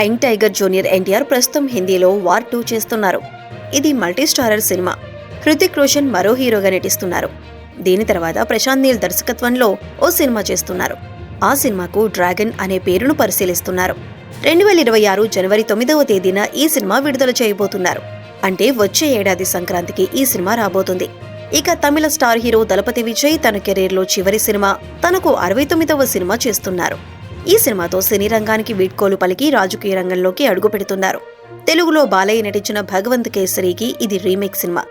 Young tiger junior NTR ప్రస్తుతం హిందీలో war two చేస్తున్నారు. ఇది మల్టీ స్టారర్ సినిమా. హృతిక్ రోషన్ మరో హీరోగా నటిస్తున్నారు. దీని తర్వాత ప్రశాంత్ నీల్ దర్శకత్వంలో ఓ సినిమా చేస్తున్నారు. ఆ సినిమాకు డ్రాగన్ అనే పేరును పరిశీలిస్తున్నారు. రెండు వేల ఇరవై ఆరు జనవరి తొమ్మిదవ తేదీన ఈ సినిమా విడుదల చేయబోతున్నారు. అంటే వచ్చే ఏడాది సంక్రాంతికి ఈ సినిమా రాబోతుంది. ఇక తమిళ స్టార్ హీరో దళపతి విజయ్ తన కెరీర్లో చివరి సినిమా తనకు అరవై తొమ్మిదవ సినిమా చేస్తున్నారు. ఈ సినిమాతో సినీ రంగానికి వీడ్కోలు పలికి రాజకీయ రంగంలోకి అడుగు పెడుతున్నారు తెలుగులో బాలయ్య నటించిన భగవంత్ కేసరికి ఇది రీమేక్ సినిమా.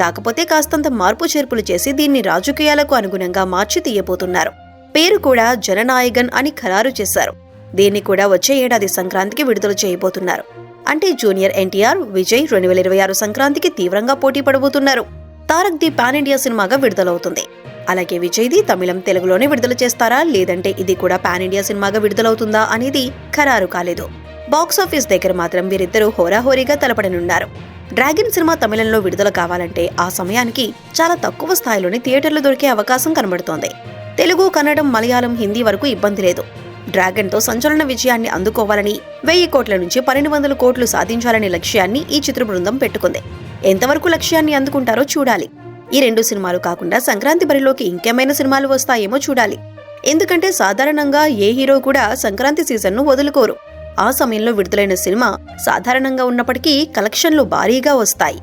కాకపోతే కాస్తంత మార్పు చేర్పులు చేసి దీన్ని రాజకీయాలకు అనుగుణంగా మార్చి తీయబోతున్నారు. పేరు కూడా జననాయగన్ అని ఖరారు చేశారు. దీన్ని కూడా వచ్చే ఏడాది సంక్రాంతికి విడుదల చేయబోతున్నారు. అంటే జూనియర్ ఎన్టీఆర్ విజయ్ రెండు వేల ఇరవై ఆరు సంక్రాంతికి తీవ్రంగా పోటీ పడబోతున్నారు. తారక్ ది పాన్ ఇండియా సినిమాగా విడుదలవుతుంది. అలాగే విజయ్ది తమిళం తెలుగులోనే విడుదల చేస్తారా? లేదంటే ఇది కూడా పాన్ ఇండియా సినిమాగా విడుదలవుతుందా అనేది ఖరారు కాలేదు. బాక్స్ ఆఫీస్ దగ్గర మాత్రం వీరిద్దరూ హోరాహోరీగా తలపడనున్నారు. డ్రాగన్ సినిమా తమిళంలో విడుదల కావాలంటే ఆ సమయానికి చాలా తక్కువ స్థాయిలోనే థియేటర్లు దొరికే అవకాశం కనబడుతోంది. తెలుగు కన్నడం మలయాళం హిందీ వరకు ఇబ్బంది లేదు. డ్రాగన్తో సంచలన విజయాన్ని అందుకోవాలని వెయ్యి కోట్ల నుంచి పన్నెండు వందల కోట్లు సాధించాలనే లక్ష్యాన్ని ఈ చిత్ర బృందం పెట్టుకుంది. ఎంతవరకు లక్ష్యాన్ని అందుకుంటారో చూడాలి. ఈ రెండు సినిమాలు కాకుండా సంక్రాంతి బరిలోకి ఇంకేమైనా సినిమాలు వస్తాయేమో చూడాలి. ఎందుకంటే సాధారణంగా ఏ హీరో కూడా సంక్రాంతి సీజన్ను వదులుకోరు. ఆ సమయంలో విడుదలైన సినిమా సాధారణంగా ఉన్నప్పటికీ కలెక్షన్లు భారీగా వస్తాయి.